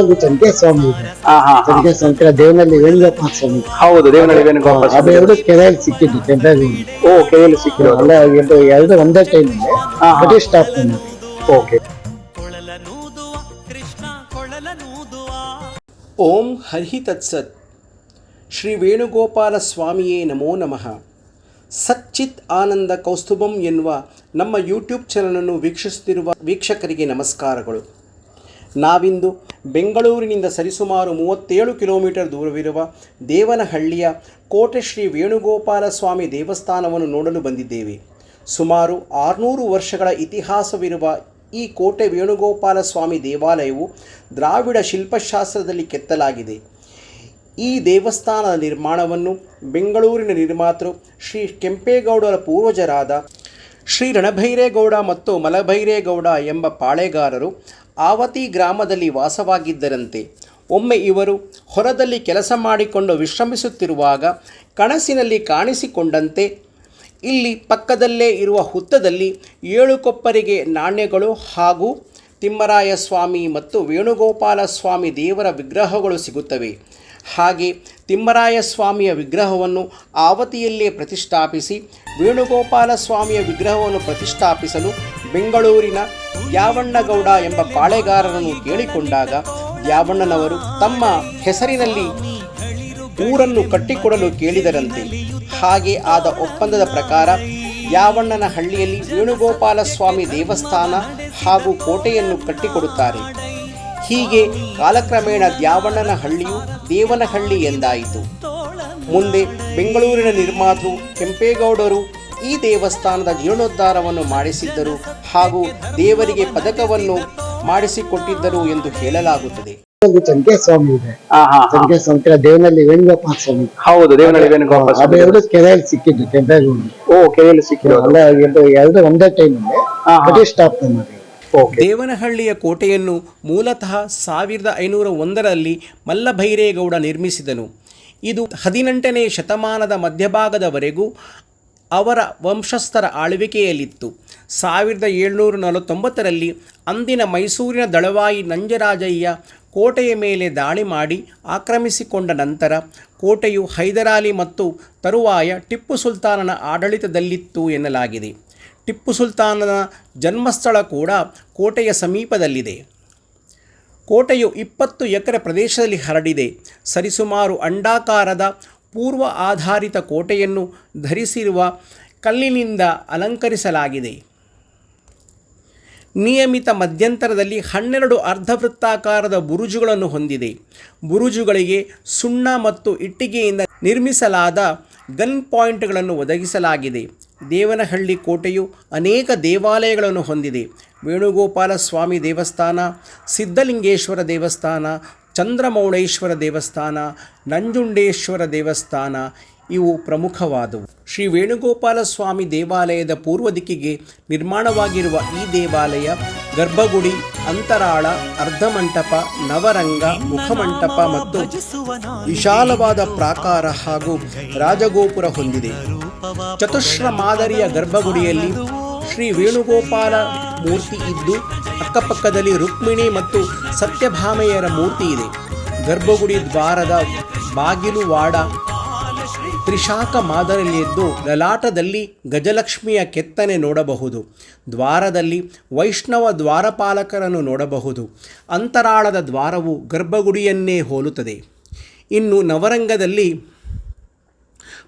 ಒಂದು ಸ್ವಾಮಿ ಇದೆ. ದೇವನಲ್ಲಿ ವೇಣುಗೋಪಾಲ ಸ್ವಾಮಿ. ಹೌದು ದೇವನಹಳ್ಳಿ ವೇಣುಗೋಪಾಲ ಅದು ಎರಡು ಕೆರೆಯಲ್ಲಿ ಸಿಕ್ಕಿದ್ದು ಕೆಂಪೇಗೌಡ ಓ ಕೆರೆಯಲ್ಲಿ ಅಲ್ಲ ಎರಡು ಎರಡು ಒಂದೇ ಟೈಮ್ ಅದೇ ಸ್ಟಾಪ್ ಓಕೆ. ಓಂ ಹರಿ ತತ್ಸತ್. ಶ್ರೀ ವೇಣುಗೋಪಾಲ ಸ್ವಾಮಿಯೇ ನಮೋ ನಮಃ. ಸಚ್ಚಿತ್ ಆನಂದ ಕೌಸ್ತುಭಂ ಎನ್ನುವ ನಮ್ಮ ಯೂಟ್ಯೂಬ್ ಚಾನಲನ್ನು ವೀಕ್ಷಿಸುತ್ತಿರುವ ವೀಕ್ಷಕರಿಗೆ ನಮಸ್ಕಾರಗಳು. ನಾವಿಂದು ಬೆಂಗಳೂರಿನಿಂದ ಸರಿಸುಮಾರು ಮೂವತ್ತೇಳು ಕಿಲೋಮೀಟರ್ ದೂರವಿರುವ ದೇವನಹಳ್ಳಿಯ ಕೋಟೆ ಶ್ರೀ ವೇಣುಗೋಪಾಲ ಸ್ವಾಮಿ ದೇವಸ್ಥಾನವನ್ನು ನೋಡಲು ಬಂದಿದ್ದೇವೆ. ಸುಮಾರು ಆರುನೂರು ವರ್ಷಗಳ ಇತಿಹಾಸವಿರುವ ಈ ಕೋಟೆ ವೇಣುಗೋಪಾಲ ಸ್ವಾಮಿ ದೇವಾಲಯವು ದ್ರಾವಿಡ ಶಿಲ್ಪಶಾಸ್ತ್ರದಲ್ಲಿ ಕೆತ್ತಲಾಗಿದೆ. ಈ ದೇವಸ್ಥಾನದ ನಿರ್ಮಾಣವನ್ನು ಬೆಂಗಳೂರಿನ ನಿರ್ಮಾತೃ ಶ್ರೀ ಕೆಂಪೇಗೌಡರ ಪೂರ್ವಜರಾದ ಶ್ರೀ ರಣಭೈರೇಗೌಡ ಮತ್ತು ಮಲಭೈರೇಗೌಡ ಎಂಬ ಪಾಳೆಗಾರರು ಆವತಿ ಗ್ರಾಮದಲ್ಲಿ ವಾಸವಾಗಿದ್ದರಂತೆ. ಒಮ್ಮೆ ಇವರು ಹೊರದಲ್ಲಿ ಕೆಲಸ ಮಾಡಿಕೊಂಡು ವಿಶ್ರಮಿಸುತ್ತಿರುವಾಗ ಕನಸಿನಲ್ಲಿ ಕಾಣಿಸಿಕೊಂಡಂತೆ, ಇಲ್ಲಿ ಪಕ್ಕದಲ್ಲೇ ಇರುವ ಹುತ್ತದಲ್ಲಿ ಏಳು ಕೊಪ್ಪರಿಗೆ ನಾಣ್ಯಗಳು ಹಾಗೂ ತಿಮ್ಮರಾಯ ಸ್ವಾಮಿ ಮತ್ತು ವೇಣುಗೋಪಾಲ ಸ್ವಾಮಿ ದೇವರ ವಿಗ್ರಹಗಳು ಸಿಗುತ್ತವೆ. ಹಾಗೆ ತಿಮ್ಮರಾಯ ಸ್ವಾಮಿಯ ವಿಗ್ರಹವನ್ನು ಆವತಿಯಲ್ಲೇ ಪ್ರತಿಷ್ಠಾಪಿಸಿ ವೇಣುಗೋಪಾಲ ಸ್ವಾಮಿಯ ವಿಗ್ರಹವನ್ನು ಪ್ರತಿಷ್ಠಾಪಿಸಲು ಬೆಂಗಳೂರಿನ ದ್ಯಾವಣ್ಣಗೌಡ ಎಂಬ ಪಾಳೆಗಾರರನ್ನು ಕೇಳಿಕೊಂಡಾಗ ದ್ಯಾವಣ್ಣನವರು ತಮ್ಮ ಹೆಸರಿನಲ್ಲಿ ಊರನ್ನು ಕಟ್ಟಿಕೊಡಲು ಕೇಳಿದರಂತೆ. ಹಾಗೆ ಆದ ಒಪ್ಪಂದದ ಪ್ರಕಾರ ಯಾವಣ್ಣನ ಹಳ್ಳಿಯಲ್ಲಿ ವೇಣುಗೋಪಾಲ ಸ್ವಾಮಿ ದೇವಸ್ಥಾನ ಹಾಗೂ ಕೋಟೆಯನ್ನು ಕಟ್ಟಿಕೊಡುತ್ತಾರೆ. ಹೀಗೆ ಕಾಲಕ್ರಮೇಣ ದ್ಯಾವಣ್ಣನ ಹಳ್ಳಿಯು ದೇವನಹಳ್ಳಿ ಎಂದಾಯಿತು. ಮುಂದೆ ಬೆಂಗಳೂರಿನ ನಿರ್ಮಾತೃ ಕೆಂಪೇಗೌಡರು ಈ ದೇವಸ್ಥಾನದ ಜೀರ್ಣೋದ್ಧಾರವನ್ನು ಮಾಡಿಸಿದ್ದರು ಹಾಗೂ ದೇವರಿಗೆ ಪದಕವನ್ನು ಮಾಡಿಸಿಕೊಟ್ಟಿದ್ದರು ಎಂದು ಹೇಳಲಾಗುತ್ತದೆ. ಸ್ವಾಮಿ ಇದೆ. ಸ್ವಾಮಿ ದೇವನಲ್ಲಿ ವೇಣುಗೋಪಾಲ ಸ್ವಾಮಿ. ಹೌದು ದೇವನಲ್ಲಿ ವೇಣುಗೋಪಾಲ ಅದು ಸ್ವಾಮಿ ಎರಡು ಕೆರೆಯಲ್ಲಿ ಸಿಕ್ಕಿದ್ದು ಕೆಂಪೇಗೌಡ ಓ ಕೆರೆಯಲ್ಲಿ ಸಿಕ್ಕಿರೋದು. ಅಲ್ಲ ಎರಡು ಒಂದೇ ಟೈಮ್ ಅಲ್ಲಿ. ಪ್ರತಿಷ್ಠಾಪನೆ ಮಾಡಿ ದೇವನಹಳ್ಳಿಯ ಕೋಟೆಯನ್ನು ಮೂಲತಃ ಸಾವಿರದ ಐನೂರ ಒಂದರಲ್ಲಿ ಮಲ್ಲಭೈರೇಗೌಡ ನಿರ್ಮಿಸಿದನು. ಇದು ಹದಿನೆಂಟನೇ ಶತಮಾನದ ಮಧ್ಯಭಾಗದವರೆಗೂ ಅವರ ವಂಶಸ್ಥರ ಆಳ್ವಿಕೆಯಲ್ಲಿತ್ತು. ಸಾವಿರದ ಏಳ್ನೂರ ನಲವತ್ತೊಂಬತ್ತರಲ್ಲಿ ಅಂದಿನ ಮೈಸೂರಿನ ದಳವಾಯಿ ನಂಜರಾಜಯ್ಯ ಕೋಟೆಯ ಮೇಲೆ ದಾಳಿ ಮಾಡಿ ಆಕ್ರಮಿಸಿಕೊಂಡ ನಂತರ ಕೋಟೆಯು ಹೈದರಾಲಿ ಮತ್ತು ತರುವಾಯ ಟಿಪ್ಪು ಸುಲ್ತಾನನ ಆಡಳಿತದಲ್ಲಿತ್ತು ಎನ್ನಲಾಗಿದೆ. ಟಿಪ್ಪು ಸುಲ್ತಾನನ ಜನ್ಮಸ್ಥಳ ಕೂಡ ಕೋಟೆಯ ಸಮೀಪದಲ್ಲಿದೆ. ಕೋಟೆಯು ಇಪ್ಪತ್ತು ಎಕರೆ ಪ್ರದೇಶದಲ್ಲಿ ಹರಡಿದೆ. ಸರಿಸುಮಾರು ಅಂಡಾಕಾರದ ಪೂರ್ವ ಆಧಾರಿತ ಕೋಟೆಯನ್ನು ಧರಿಸಿರುವ ಕಲ್ಲಿನಿಂದ ಅಲಂಕರಿಸಲಾಗಿದೆ. ನಿಯಮಿತ ಮಧ್ಯಂತರದಲ್ಲಿ ಹನ್ನೆರಡು ಅರ್ಧವೃತ್ತಾಕಾರದ ಬುರುಜುಗಳನ್ನು ಹೊಂದಿದೆ. ಬುರುಜುಗಳಿಗೆ ಸುಣ್ಣ ಮತ್ತು ಇಟ್ಟಿಗೆಯಿಂದ ನಿರ್ಮಿಸಲಾದ ಗನ್ ಪಾಯಿಂಟ್ಗಳನ್ನು ಒದಗಿಸಲಾಗಿದೆ. ದೇವನಹಳ್ಳಿ ಕೋಟೆಯು ಅನೇಕ ದೇವಾಲಯಗಳನ್ನು ಹೊಂದಿದೆ. ವೇಣುಗೋಪಾಲ ಸ್ವಾಮಿ ದೇವಸ್ಥಾನ, ಸಿದ್ಧಲಿಂಗೇಶ್ವರ ದೇವಸ್ಥಾನ, ಚಂದ್ರಮೌಳೇಶ್ವರ ದೇವಸ್ಥಾನ, ನಂಜುಂಡೇಶ್ವರ ದೇವಸ್ಥಾನ ಇವು ಪ್ರಮುಖವಾದವು. ಶ್ರೀ ವೇಣುಗೋಪಾಲ ಸ್ವಾಮಿ ದೇವಾಲಯದ ಪೂರ್ವ ದಿಕ್ಕಿಗೆ ನಿರ್ಮಾಣವಾಗಿರುವ ಈ ದೇವಾಲಯ ಗರ್ಭಗುಡಿ, ಅಂತರಾಳ, ಅರ್ಧಮಂಟಪ, ನವರಂಗ, ಮುಖಮಂಟಪ ಮತ್ತು ವಿಶಾಲವಾದ ಪ್ರಾಕಾರ ಹಾಗೂ ರಾಜಗೋಪುರ ಹೊಂದಿದೆ. ಚತುಶ್ರ ಮಾದರಿಯ ಗರ್ಭಗುಡಿಯಲ್ಲಿ ಶ್ರೀ ವೇಣುಗೋಪಾಲ ಮೂರ್ತಿ ಇದ್ದು, ಅಕ್ಕಪಕ್ಕದಲ್ಲಿ ರುಕ್ಮಿಣಿ ಮತ್ತು ಸತ್ಯಭಾಮೆಯರ ಮೂರ್ತಿ ಇದೆ. ಗರ್ಭಗುಡಿ ದ್ವಾರದ ಬಾಗಿಲು ವಾಡ ತ್ರಿಶಾಖ ಮಾದರಿಯಲ್ಲಿದ್ದು ಲಲಾಟದಲ್ಲಿ ಗಜಲಕ್ಷ್ಮಿಯ ಕೆತ್ತನೆ ನೋಡಬಹುದು. ದ್ವಾರದಲ್ಲಿ ವೈಷ್ಣವ ದ್ವಾರಪಾಲಕರನ್ನು ನೋಡಬಹುದು. ಅಂತರಾಳದ ದ್ವಾರವು ಗರ್ಭಗುಡಿಯನ್ನೇ ಹೋಲುತ್ತದೆ. ಇನ್ನು ನವರಂಗದಲ್ಲಿ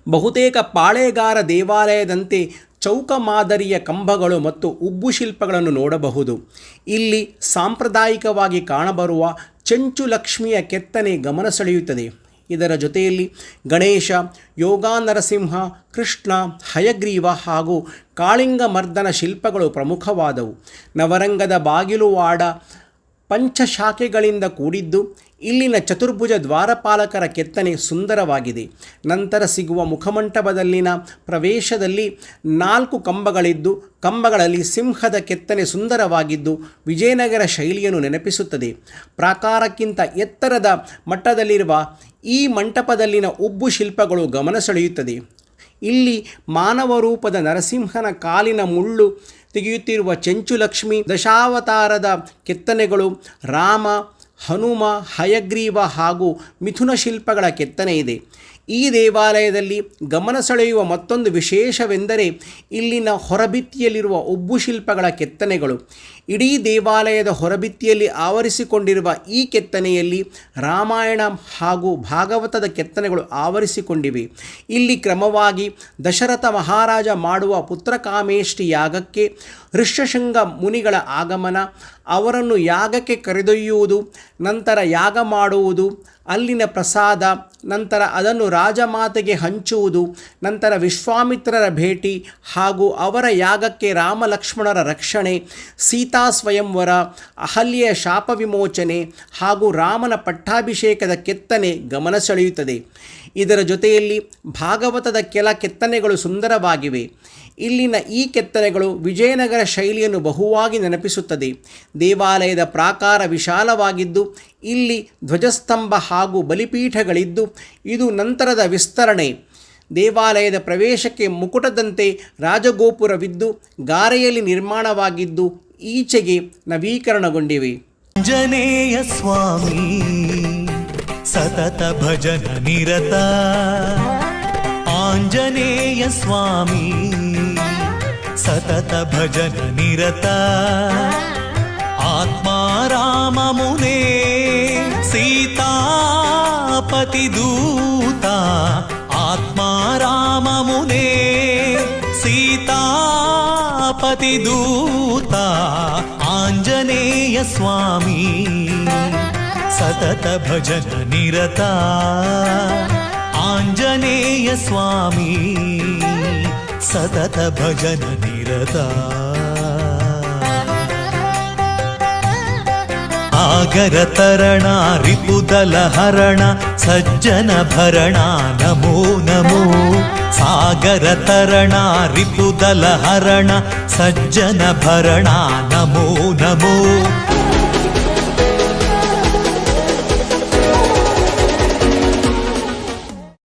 ಬಹುತೇಕ ಪಾಳೆಗಾರ ದೇವಾಲಯದಂತೆ ಚೌಕ ಮಾದರಿಯ ಕಂಬಗಳು ಮತ್ತು ಉಬ್ಬು ಶಿಲ್ಪಗಳನ್ನು ನೋಡಬಹುದು. ಇಲ್ಲಿ ಸಾಂಪ್ರದಾಯಿಕವಾಗಿ ಕಾಣಬರುವ ಚೆಂಚು ಲಕ್ಷ್ಮಿಯ ಕೆತ್ತನೆ ಗಮನ ಸೆಳೆಯುತ್ತದೆ. ಇದರ ಜೊತೆಯಲ್ಲಿ ಗಣೇಶ ಯೋಗ ನರಸಿಂಹ ಕೃಷ್ಣ, ಹಯಗ್ರೀವ ಹಾಗೂ ಕಾಳಿಂಗ ಮರ್ದನ ಶಿಲ್ಪಗಳು ಪ್ರಮುಖವಾದವು. ನವರಂಗದ ಬಾಗಿಲುವಾಡ ಪಂಚಶಾಖೆಗಳಿಂದ ಕೂಡಿದ್ದು ಇಲ್ಲಿನ ಚತುರ್ಭುಜ ದ್ವಾರಪಾಲಕರ ಕೆತ್ತನೆ ಸುಂದರವಾಗಿದೆ. ನಂತರ ಸಿಗುವ ಮುಖಮಂಟಪದಲ್ಲಿನ ಪ್ರವೇಶದಲ್ಲಿ ನಾಲ್ಕು ಕಂಬಗಳಿದ್ದು, ಕಂಬಗಳಲ್ಲಿ ಸಿಂಹದ ಕೆತ್ತನೆ ಸುಂದರವಾಗಿದ್ದು ವಿಜಯನಗರ ಶೈಲಿಯನ್ನು ನೆನಪಿಸುತ್ತದೆ. ಪ್ರಾಕಾರಕ್ಕಿಂತ ಎತ್ತರದ ಮಟ್ಟದಲ್ಲಿರುವ ಈ ಮಂಟಪದಲ್ಲಿನ ಉಬ್ಬು ಶಿಲ್ಪಗಳು ಗಮನ ಸೆಳೆಯುತ್ತದೆ. ಇಲ್ಲಿ ಮಾನವ ರೂಪದ ನರಸಿಂಹನ ಕಾಲಿನ ಮುಳ್ಳು ತೆಗೆಯುತ್ತಿರುವ ಚೆಂಚುಲಕ್ಷ್ಮಿ ದಶಾವತಾರದ ಕೆತ್ತನೆಗಳು ರಾಮ ಹನುಮ ಹಯಗ್ರೀವ ಹಾಗೂ ಮಿಥುನ ಶಿಲ್ಪಗಳ ಕೆತ್ತನೆ ಇದೆ. ಈ ದೇವಾಲಯದಲ್ಲಿ ಗಮನ ಸೆಳೆಯುವ ಮತ್ತೊಂದು ವಿಶೇಷವೆಂದರೆ ಇಲ್ಲಿನ ಹೊರಭಿತ್ತಿಯಲ್ಲಿರುವ ಉಬ್ಬು ಶಿಲ್ಪಗಳ ಕೆತ್ತನೆಗಳು. ಇಡೀ ದೇವಾಲಯದ ಹೊರಭಿತ್ತಿಯಲ್ಲಿ ಆವರಿಸಿಕೊಂಡಿರುವ ಈ ಕೆತ್ತನೆಯಲ್ಲಿ ರಾಮಾಯಣ ಹಾಗೂ ಭಾಗವತದ ಕೆತ್ತನೆಗಳು ಆವರಿಸಿಕೊಂಡಿವೆ. ಇಲ್ಲಿ ಕ್ರಮವಾಗಿ ದಶರಥ ಮಹಾರಾಜ ಮಾಡುವ ಪುತ್ರಕಾಮೇಷ್ಠಿ ಯಾಗಕ್ಕೆ ಋಷ್ಯಶೃಂಗ ಮುನಿಗಳ ಆಗಮನ, ಅವರನ್ನು ಯಾಗಕ್ಕೆ ಕರೆದೊಯ್ಯುವುದು, ನಂತರ ಯಾಗ ಮಾಡುವುದು, ಅಲ್ಲಿನ ಪ್ರಸಾದ, ನಂತರ ಅದನ್ನು ರಾಜಮಾತೆಗೆ ಹಂಚುವುದು, ನಂತರ ವಿಶ್ವಾಮಿತ್ರರ ಭೇಟಿ ಹಾಗೂ ಅವರ ಯಾಗಕ್ಕೆ ರಾಮ ಲಕ್ಷ್ಮಣರ ರಕ್ಷಣೆ, ಸೀತಾ ಸ್ವಯಂವರ, ಅಹಲ್ಯೆಯ ಶಾಪ ವಿಮೋಚನೆ ಹಾಗೂ ರಾಮನ ಪಟ್ಟಾಭಿಷೇಕದ ಕೆತ್ತನೆ ಗಮನ ಸೆಳೆಯುತ್ತದೆ. ಇದರ ಜೊತೆಯಲ್ಲಿ ಭಾಗವತದ ಕೆಲ ಕೆತ್ತನೆಗಳು ಸುಂದರವಾಗಿವೆ. ಇಲ್ಲಿನ ಈ ಕೆತ್ತನೆಗಳು ವಿಜಯನಗರ ಶೈಲಿಯನ್ನು ಬಹುವಾಗಿ ನೆನಪಿಸುತ್ತದೆ. ದೇವಾಲಯದ ಪ್ರಾಕಾರ ವಿಶಾಲವಾಗಿದ್ದು, ಇಲ್ಲಿ ಧ್ವಜಸ್ತಂಭ ಹಾಗೂ ಬಲಿಪೀಠಗಳಿದ್ದು, ಇದು ನಂತರದ ವಿಸ್ತರಣೆ. ದೇವಾಲಯದ ಪ್ರವೇಶಕ್ಕೆ ಮುಕುಟದಂತೆ ರಾಜಗೋಪುರವಿದ್ದು, ಗಾರೆಯಲ್ಲಿ ನಿರ್ಮಾಣವಾಗಿದ್ದು, ಈಚೆಗೆ ನವೀಕರಣಗೊಂಡಿವೆ. ಆಂಜನೇಯ ಸ್ವಾಮಿ, ಸತತ ಭಜನ ನಿರತ. ಆಂಜನೇಯ ಸ್ವಾಮಿ ಸತತ ಭಜನ ನಿರತ ಆತ್ಮಾರಾಮ ಮುನೇ ಸೀತಾಪತಿ ದೂತ ಆತ್ಮಾರಾಮ ಮುನೇ ಸೀತಾಪತಿ ದೂತ ಆಂಜನೇಯ ಸ್ವಾಮಿ ಸತತ ಭಜನ ನಿರತ ಆಂಜನೇಯ ಸ್ವಾಮಿ ಸತತ ಭಜನ ನಿರತ ಆಗರ ತರಣ ರಿಪುದಲ ಹರಣ ಸಜ್ಜನ ಭರಣ ನಮೋ ನಮೋ ಸಾಗರ ತರಣ